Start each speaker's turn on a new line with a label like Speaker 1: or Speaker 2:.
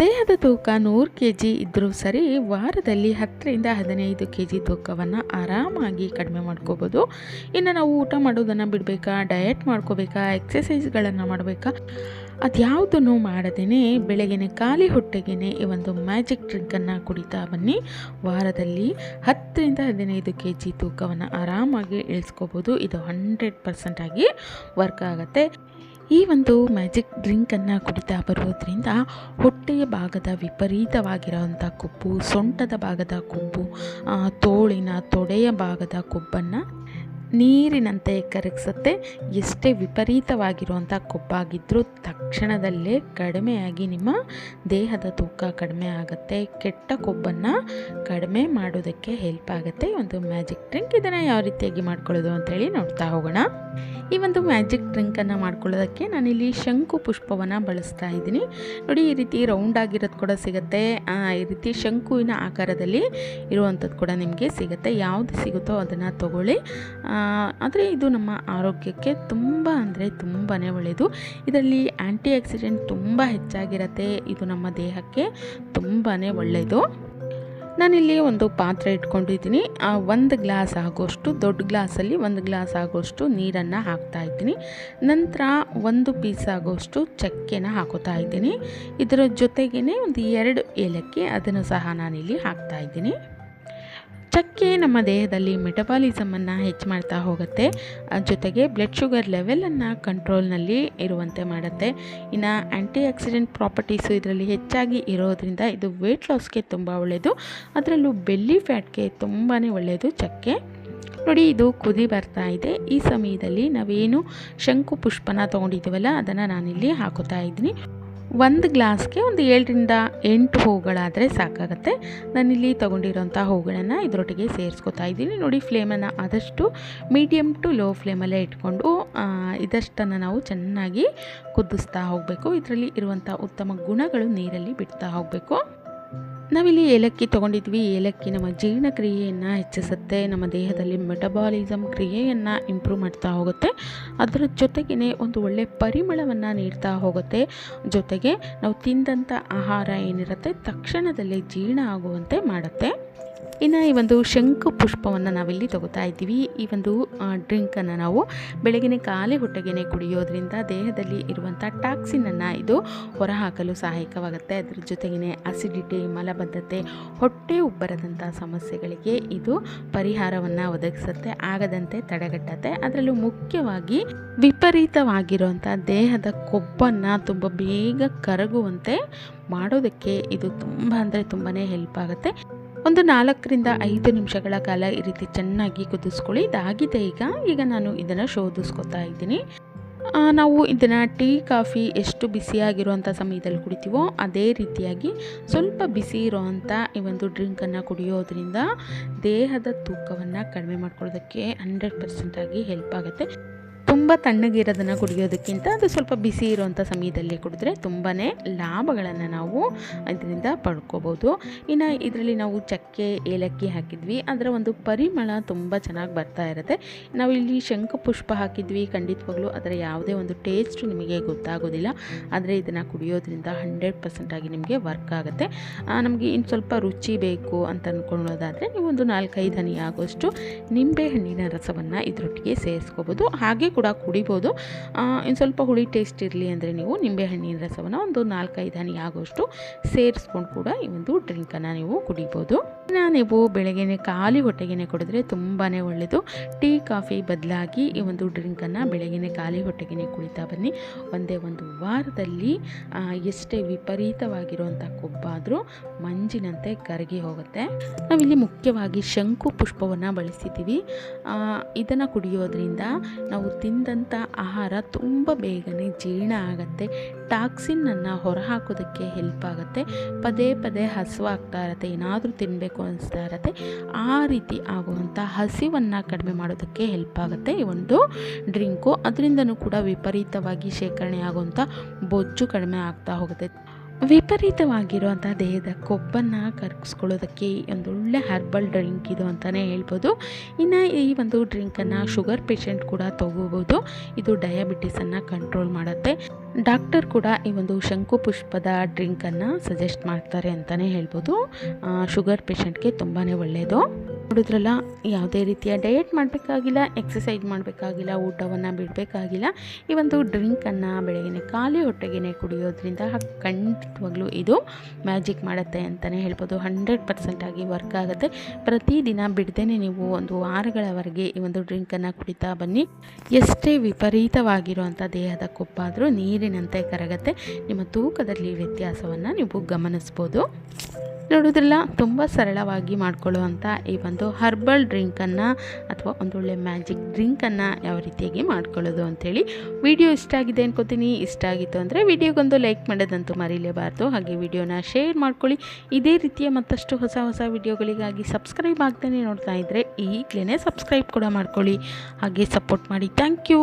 Speaker 1: ದೇಹದ ತೂಕ ನೂರು ಕೆ ಜಿ ಇದ್ದರೂ ಸರಿ ವಾರದಲ್ಲಿ ಹತ್ತರಿಂದ ಹದಿನೈದು ಕೆ ಜಿ ತೂಕವನ್ನು ಆರಾಮಾಗಿ ಕಡಿಮೆ ಮಾಡ್ಕೋಬೋದು. ಇನ್ನು ನಾವು ಊಟ ಮಾಡೋದನ್ನು ಬಿಡಬೇಕಾ ಡಯಟ್ ಮಾಡ್ಕೋಬೇಕಾ ಎಕ್ಸಸೈಸ್ಗಳನ್ನು ಮಾಡಬೇಕಾ? ಅದ್ಯಾವುದನ್ನು ಮಾಡದೇ ಬೆಳಗಿನ ಖಾಲಿ ಹೊಟ್ಟೆಗೇ ಈ ಒಂದು ಮ್ಯಾಜಿಕ್ ಡ್ರಿಂಕನ್ನು ಕುಡಿತಾ ಬನ್ನಿ. ವಾರದಲ್ಲಿ ಹತ್ತರಿಂದ ಹದಿನೈದು ಕೆ ಜಿ ತೂಕವನ್ನು ಆರಾಮಾಗಿ ಇಳಿಸ್ಕೋಬೋದು. ಇದು ಹಂಡ್ರೆಡ್ ಪರ್ಸೆಂಟಾಗಿ ವರ್ಕ್ ಆಗುತ್ತೆ. ಈ ಒಂದು ಮ್ಯಾಜಿಕ್ ಡ್ರಿಂಕನ್ನು ಕುಡಿತಾ ಬರೋದ್ರಿಂದ ಹೊಟ್ಟೆಯ ಭಾಗದ ವಿಪರೀತವಾಗಿರೋವಂಥ ಕೊಬ್ಬು, ಸೊಂಟದ ಭಾಗದ ಕೊಬ್ಬು ತೋಳಿನ ತೊಡೆಯ ಭಾಗದ ಕೊಬ್ಬನ್ನು ನೀರಿನಂತೆ ಕರಗಿಸುತ್ತೆ. ಎಷ್ಟೇ ವಿಪರೀತವಾಗಿರುವಂಥ ಕೊಬ್ಬಾಗಿದ್ದರೂ ತಕ್ಷಣದಲ್ಲೇ ಕಡಿಮೆಯಾಗಿ ನಿಮ್ಮ ದೇಹದ ತೂಕ ಕಡಿಮೆ ಆಗುತ್ತೆ. ಕೆಟ್ಟ ಕೊಬ್ಬನ್ನು ಕಡಿಮೆ ಮಾಡೋದಕ್ಕೆ ಹೆಲ್ಪ್ ಆಗುತ್ತೆ. ಒಂದು ಮ್ಯಾಜಿಕ್ ಡ್ರಿಂಕ್ ಇದನ್ನು ಯಾವ ರೀತಿಯಾಗಿ ಮಾಡ್ಕೊಳ್ಳೋದು ಅಂತೇಳಿ ನೋಡ್ತಾ ಹೋಗೋಣ. ಈ ಒಂದು ಮ್ಯಾಜಿಕ್ ಡ್ರಿಂಕನ್ನು ಮಾಡ್ಕೊಳ್ಳೋದಕ್ಕೆ ನಾನಿಲ್ಲಿ ಶಂಕು ಪುಷ್ಪವನ್ನು ಬಳಸ್ತಾ ಇದ್ದೀನಿ. ನೋಡಿ, ಈ ರೀತಿ ರೌಂಡ್ ಆಗಿರೋದು ಕೂಡ ಸಿಗುತ್ತೆ. ಈ ರೀತಿ ಶಂಕುವಿನ ಆಕಾರದಲ್ಲಿ ಇರುವಂಥದ್ದು ಕೂಡ ನಿಮಗೆ ಸಿಗುತ್ತೆ. ಯಾವುದು ಸಿಗುತ್ತೋ ಅದನ್ನು ತಗೊಳ್ಳಿ. ಆದರೆ ಇದು ನಮ್ಮ ಆರೋಗ್ಯಕ್ಕೆ ತುಂಬ ಅಂದರೆ ತುಂಬಾ ಒಳ್ಳೆಯದು ಇದರಲ್ಲಿ ಆ್ಯಂಟಿ ಆಕ್ಸಿಡೆಂಟ್ ತುಂಬ ಹೆಚ್ಚಾಗಿರುತ್ತೆ. ಇದು ನಮ್ಮ ದೇಹಕ್ಕೆ ತುಂಬಾ ಒಳ್ಳೆಯದು ನಾನಿಲ್ಲಿ ಒಂದು ಪಾತ್ರೆ ಇಟ್ಕೊಂಡಿದ್ದೀನಿ. ಆ ಒಂದು ಗ್ಲಾಸ್ ಆಗೋಷ್ಟು, ದೊಡ್ಡ ಗ್ಲಾಸಲ್ಲಿ ಒಂದು ಗ್ಲಾಸ್ ಆಗೋಷ್ಟು ನೀರನ್ನು ಹಾಕ್ತಾ ಇದ್ದೀನಿ. ನಂತರ ಒಂದು ಪೀಸ್ ಆಗೋಷ್ಟು ಚಕ್ಕೆನ ಹಾಕೋತಾ ಇದ್ದೀನಿ. ಇದರ ಜೊತೆಗೇ ಒಂದು ಎರಡು ಏಲಕ್ಕಿ ಅದನ್ನು ಸಹ ನಾನಿಲ್ಲಿ ಹಾಕ್ತಾ ಇದ್ದೀನಿ. ಚಕ್ಕೆ ನಮ್ಮ ದೇಹದಲ್ಲಿ ಮೆಟಬಾಲಿಸಮನ್ನು ಹೆಚ್ಚು ಮಾಡ್ತಾ ಹೋಗುತ್ತೆ. ಜೊತೆಗೆ ಬ್ಲಡ್ ಶುಗರ್ ಲೆವೆಲನ್ನು ಕಂಟ್ರೋಲ್ನಲ್ಲಿ ಇರುವಂತೆ ಮಾಡುತ್ತೆ. ಇನ್ನು ಆ್ಯಂಟಿ ಆಕ್ಸಿಡೆಂಟ್ ಪ್ರಾಪರ್ಟೀಸು ಇದರಲ್ಲಿ ಹೆಚ್ಚಾಗಿ ಇರೋದ್ರಿಂದ ಇದು ವೆಯ್ಟ್ ಲಾಸ್ಗೆ ತುಂಬ ಒಳ್ಳೆಯದು ಅದರಲ್ಲೂ ಬೆಲ್ಲಿ ಫ್ಯಾಟ್ಗೆ ತುಂಬಾ ಒಳ್ಳೆಯದು ಚಕ್ಕೆ. ನೋಡಿ, ಇದು ಕುದಿ ಬರ್ತಾ ಇದೆ. ಈ ಸಮಯದಲ್ಲಿ ನಾವೇನು ಶಂಕು ಪುಷ್ಪನ ತೊಗೊಂಡಿದ್ದೀವಲ್ಲ, ಅದನ್ನು ನಾನಿಲ್ಲಿ ಹಾಕೋತಾ ಇದ್ದೀನಿ. ಒಂದು ಗ್ಲಾಸ್ಗೆ ಒಂದು ಏಳರಿಂದ ಎಂಟು ಹೂಗಳಾದರೆ ಸಾಕಾಗುತ್ತೆ. ನಾನಿಲ್ಲಿ ತೊಗೊಂಡಿರೋಂಥ ಹೂಗಳನ್ನು ಇದರೊಟ್ಟಿಗೆ ಸೇರಿಸ್ಕೊತಾ ಇದ್ದೀನಿ. ನೋಡಿ, ಫ್ಲೇಮನ್ನು ಆದಷ್ಟು ಮೀಡಿಯಮ್ ಟು ಲೋ ಫ್ಲೇಮಲ್ಲೇ ಇಟ್ಕೊಂಡು ಇದಷ್ಟನ್ನು ನಾವು ಚೆನ್ನಾಗಿ ಕುದಿಸ್ತಾ ಹೋಗಬೇಕು. ಇದರಲ್ಲಿ ಇರುವಂಥ ಉತ್ತಮ ಗುಣಗಳು ನೀರಲ್ಲಿ ಬಿಡ್ತಾ ಹೋಗಬೇಕು. ನಾವಿಲ್ಲಿ ಏಲಕ್ಕಿ ತೊಗೊಂಡಿದ್ವಿ. ಏಲಕ್ಕಿ ನಮ್ಮ ಜೀರ್ಣಕ್ರಿಯೆಯನ್ನು ಹೆಚ್ಚಿಸುತ್ತೆ. ನಮ್ಮ ದೇಹದಲ್ಲಿ ಮೆಟಬಾಲಿಸಮ್ ಕ್ರಿಯೆಯನ್ನು ಇಂಪ್ರೂವ್ ಮಾಡ್ತಾ ಹೋಗುತ್ತೆ. ಅದರ ಜೊತೆಗೇ ಒಂದು ಒಳ್ಳೆ ಪರಿಮಳವನ್ನು ನೀಡ್ತಾ ಹೋಗುತ್ತೆ. ಜೊತೆಗೆ ನಾವು ತಿಂದಂಥ ಆಹಾರ ಏನಿರುತ್ತೆ, ತಕ್ಷಣದಲ್ಲೇ ಜೀರ್ಣ ಆಗುವಂತೆ ಮಾಡುತ್ತೆ. ಇನ್ನು ಈ ಒಂದು ಶಂಕು ಪುಷ್ಪವನ್ನು ನಾವಿಲ್ಲಿ ತಗೋತಾ ಇದ್ದೀವಿ. ಈ ಒಂದು ಡ್ರಿಂಕನ್ನು ನಾವು ಬೆಳಗಿನ ಖಾಲಿ ಹೊಟ್ಟೆಗೆ ಕುಡಿಯೋದ್ರಿಂದ ದೇಹದಲ್ಲಿ ಇರುವಂಥ ಟಾಕ್ಸಿನನ್ನು ಇದು ಹೊರಹಾಕಲು ಸಹಾಯಕವಾಗುತ್ತೆ. ಅದರ ಜೊತೆಗೇ ಅಸಿಡಿಟಿ ಮಲಬದ್ಧತೆ, ಹೊಟ್ಟೆ ಉಬ್ಬರದಂಥ ಸಮಸ್ಯೆಗಳಿಗೆ ಇದು ಪರಿಹಾರವನ್ನು ಒದಗಿಸುತ್ತೆ. ಆಗದಂತೆ ತಡೆಗಟ್ಟತ್ತೆ. ಅದರಲ್ಲೂ ಮುಖ್ಯವಾಗಿ ವಿಪರೀತವಾಗಿರುವಂಥ ದೇಹದ ಕೊಬ್ಬನ್ನು ತುಂಬ ಬೇಗ ಕರಗುವಂತೆ ಮಾಡೋದಕ್ಕೆ ಇದು ತುಂಬ ಅಂದರೆ ತುಂಬಾ ಹೆಲ್ಪ್ ಆಗುತ್ತೆ. ಒಂದು ನಾಲ್ಕರಿಂದ ಐದು ನಿಮಿಷಗಳ ಕಾಲ ಈ ರೀತಿ ಚೆನ್ನಾಗಿ ಕುದಿಸ್ಕೊಳ್ಳಿ. ಇದಾಗಿದೆ ಈಗ. ಈಗ ನಾನು ಇದನ್ನು ಶೋಧಿಸ್ಕೊತಾ ಇದ್ದೀನಿ. ನಾವು ಇದನ್ನು ಟೀ, ಕಾಫಿ ಎಷ್ಟು ಬಿಸಿಯಾಗಿರುವಂಥ ಸಮಯದಲ್ಲಿ ಕುಡಿತೀವೋ ಅದೇ ರೀತಿಯಾಗಿ ಸ್ವಲ್ಪ ಬಿಸಿ ಇರುವಂಥ ಈ ಒಂದು ಡ್ರಿಂಕನ್ನು ಕುಡಿಯೋದ್ರಿಂದ ದೇಹದ ತೂಕವನ್ನು ಕಡಿಮೆ ಮಾಡ್ಕೊಳ್ಳೋದಕ್ಕೆ ಹಂಡ್ರೆಡ್ ಪರ್ಸೆಂಟಾಗಿ ಹೆಲ್ಪ್ ಆಗುತ್ತೆ. ತುಂಬ ತಣ್ಣಗಿರೋದನ್ನು ಕುಡಿಯೋದಕ್ಕಿಂತ ಅದು ಸ್ವಲ್ಪ ಬಿಸಿ ಇರುವಂಥ ಸಮಯದಲ್ಲಿ ಕುಡಿದ್ರೆ ತುಂಬಾ ಲಾಭಗಳನ್ನು ನಾವು ಇದರಿಂದ ಪಡ್ಕೋಬೋದು. ಇನ್ನು ಇದರಲ್ಲಿ ನಾವು ಚಕ್ಕೆ, ಏಲಕ್ಕಿ ಹಾಕಿದ್ವಿ. ಅದರ ಒಂದು ಪರಿಮಳ ತುಂಬ ಚೆನ್ನಾಗಿ ಬರ್ತಾ ಇರುತ್ತೆ. ನಾವು ಇಲ್ಲಿ ಶಂಖಪುಷ್ಪ ಹಾಕಿದ್ವಿ ಖಂಡಿತವಾಗ್ಲೂ. ಅದರ ಯಾವುದೇ ಒಂದು ಟೇಸ್ಟ್ ನಿಮಗೆ ಗೊತ್ತಾಗೋದಿಲ್ಲ. ಆದರೆ ಇದನ್ನು ಕುಡಿಯೋದ್ರಿಂದ ಹಂಡ್ರೆಡ್ ಪರ್ಸೆಂಟಾಗಿ ನಿಮಗೆ ವರ್ಕ್ ಆಗುತ್ತೆ. ನಮಗೆ ಇನ್ನು ಸ್ವಲ್ಪ ರುಚಿ ಬೇಕು ಅಂತ ಅಂದ್ಕೊಳ್ಳೋದಾದರೆ ನೀವು ಒಂದು ನಾಲ್ಕೈದು ಹನಿ ಆಗೋಷ್ಟು ನಿಂಬೆ ಹಣ್ಣಿನ ರಸವನ್ನು ಇದರೊಟ್ಟಿಗೆ ಸೇರಿಸ್ಕೋಬೋದು. ಹಾಗೆ ಕೂಡ ಕುಡಿಬೋದು. ಆ, ಇನ್ನು ಸ್ವಲ್ಪ ಹುಳಿ ಟೇಸ್ಟ್ ಇರಲಿ ಅಂದರೆ ನೀವು ನಿಂಬೆಹಣ್ಣಿನ ರಸವನ್ನು ಒಂದು ನಾಲ್ಕೈದು ಹನಿ ಆಗೋಷ್ಟು ಸೇರಿಸ್ಕೊಂಡು ಕೂಡ ಈ ಒಂದು ಡ್ರಿಂಕನ್ನು ನೀವು ಕುಡಿಬೋದು. ಇನ್ನು ನೀವು ಬೆಳಗ್ಗೆನೆ ಖಾಲಿ ಹೊಟ್ಟೆಗೆನೆ ಕುಡಿದ್ರೆ ತುಂಬಾ ಒಳ್ಳೆಯದು ಟೀ ಕಾಫಿ ಬದಲಾಗಿ ಈ ಒಂದು ಡ್ರಿಂಕನ್ನು ಬೆಳಗ್ಗೆನೆ ಖಾಲಿ ಹೊಟ್ಟೆಗೆನೆ ಕುಡಿತಾ ಬನ್ನಿ. ಒಂದೇ ಒಂದು ವಾರದಲ್ಲಿ ಎಷ್ಟೇ ವಿಪರೀತವಾಗಿರುವಂಥ ಕೊಬ್ಬಾದರೂ ಮಂಜಿನಂತೆ ಕರಗಿ ಹೋಗುತ್ತೆ. ನಾವಿಲ್ಲಿ ಮುಖ್ಯವಾಗಿ ಶಂಕು ಪುಷ್ಪವನ್ನು ಬಳಸಿದ್ದೀವಿ ಇದನ್ನು ಕುಡಿಯೋದ್ರಿಂದ ನಾವು ತಿಂದಂಥ ಆಹಾರ ತುಂಬ ಬೇಗನೆ ಜೀರ್ಣ ಆಗುತ್ತೆ. ಟಾಕ್ಸಿನನ್ನು ಹೊರಹಾಕೋದಕ್ಕೆ ಹೆಲ್ಪ್ ಆಗುತ್ತೆ. ಪದೇ ಪದೇ ಹಸುವಾಗ್ತಾ ಇರತ್ತೆ, ಏನಾದರೂ ತಿನ್ನಬೇಕು ಅನಿಸ್ತಾ ಇರತ್ತೆ. ಆ ರೀತಿ ಆಗುವಂಥ ಹಸಿವನ್ನು ಕಡಿಮೆ ಮಾಡೋದಕ್ಕೆ ಹೆಲ್ಪ್ ಆಗುತ್ತೆ ಈ ಒಂದು ಡ್ರಿಂಕು. ಅದರಿಂದನೂ ಕೂಡ ವಿಪರೀತವಾಗಿ ಶೇಖರಣೆ ಆಗುವಂಥ ಬೊಜ್ಜು ಕಡಿಮೆ ಆಗ್ತಾ ಹೋಗುತ್ತೆ. ವಿಪರೀತವಾಗಿರುವಂಥ ದೇಹದ ಕೊಬ್ಬನ್ನು ಕರಗಿಸ್ಕೊಳ್ಳೋದಕ್ಕೆ ಒಂದು ಒಳ್ಳೆ ಹರ್ಬಲ್ ಡ್ರಿಂಕ್ ಇದು ಅಂತಲೇ ಹೇಳ್ಬೋದು. ಇನ್ನು ಈ ಒಂದು ಡ್ರಿಂಕನ್ನು ಶುಗರ್ ಪೇಷಂಟ್ ಕೂಡ ತಗೋಬೋದು. ಇದು ಡಯಾಬಿಟಿಸನ್ನು ಕಂಟ್ರೋಲ್ ಮಾಡುತ್ತೆ. ಡಾಕ್ಟರ್ ಕೂಡ ಈ ಒಂದು ಶಂಕು ಪುಷ್ಪದ ಡ್ರಿಂಕನ್ನು ಸಜೆಸ್ಟ್ ಮಾಡ್ತಾರೆ ಅಂತಲೇ ಹೇಳ್ಬೋದು. ಶುಗರ್ ಪೇಷಂಟ್ಗೆ ತುಂಬಾ ಒಳ್ಳೆಯದು ನೋಡಿದ್ರಲ್ಲ ಯಾವುದೇ ರೀತಿಯ ಡಯಟ್ ಮಾಡಬೇಕಾಗಿಲ್ಲ ಎಕ್ಸಸೈಜ್ ಮಾಡಬೇಕಾಗಿಲ್ಲ, ಊಟವನ್ನು ಬಿಡಬೇಕಾಗಿಲ್ಲ. ಈ ಒಂದು ಡ್ರಿಂಕನ್ನು ಬೆಳಗ್ಗೆ ಖಾಲಿ ಹೊಟ್ಟೆಗೆ ಕುಡಿಯೋದ್ರಿಂದ ಖಂಡಿತವಾಗ್ಲೂ ಇದು ಮ್ಯಾಜಿಕ್ ಮಾಡುತ್ತೆ ಅಂತಲೇ ಹೇಳ್ಬೋದು. ಹಂಡ್ರೆಡ್ ಪರ್ಸೆಂಟಾಗಿ ವರ್ಕ್ ಆಗುತ್ತೆ. ಪ್ರತಿದಿನ ಬಿಡದೇ ನೀವು ಒಂದು ವಾರಗಳವರೆಗೆ ಈ ಒಂದು ಡ್ರಿಂಕನ್ನು ಕುಡಿತಾ ಬನ್ನಿ. ಎಷ್ಟೇ ವಿಪರೀತವಾಗಿರುವಂಥ ದೇಹದ ಕೊಪ್ಪಾದರೂ ನೀರಿನಂತೆ ಕರಗತ್ತೆ. ನಿಮ್ಮ ತೂಕದಲ್ಲಿ ವ್ಯತ್ಯಾಸವನ್ನು ನೀವು ಗಮನಿಸ್ಬೋದು. ನೋಡೋದ್ರಲ್ಲ ತುಂಬ ಸರಳವಾಗಿ ಮಾಡ್ಕೊಳ್ಳುವಂಥ ಈ ಒಂದು ಹರ್ಬಲ್ ಡ್ರಿಂಕನ್ನು ಅಥವಾ ಒಂದೊಳ್ಳೆ ಮ್ಯಾಜಿಕ್ ಡ್ರಿಂಕನ್ನು ಯಾವ ರೀತಿಯಾಗಿ ಮಾಡ್ಕೊಳ್ಳೋದು ಅಂಥೇಳಿ ವಿಡಿಯೋ ಇಷ್ಟ ಆಗಿದೆ ಅನ್ಕೋತೀನಿ. ಇಷ್ಟ ಆಗಿತ್ತು ಅಂದರೆ ವಿಡಿಯೋಗೊಂದು ಲೈಕ್ ಮಾಡೋದಂತೂ ಮರೀಲೇಬಾರ್ದು. ಹಾಗೆ ವಿಡಿಯೋನ ಶೇರ್ ಮಾಡ್ಕೊಳ್ಳಿ. ಇದೇ ರೀತಿಯ ಮತ್ತಷ್ಟು ಹೊಸ ಹೊಸ ವಿಡಿಯೋಗಳಿಗಾಗಿ ಸಬ್ಸ್ಕ್ರೈಬ್ ಆಗ್ತಾನೆ ನೋಡ್ತಾ ಇದ್ದರೆ ಈಗಲೇ ಸಬ್ಸ್ಕ್ರೈಬ್ ಕೂಡ ಮಾಡ್ಕೊಳ್ಳಿ. ಹಾಗೆ ಸಪೋರ್ಟ್ ಮಾಡಿ. Thank you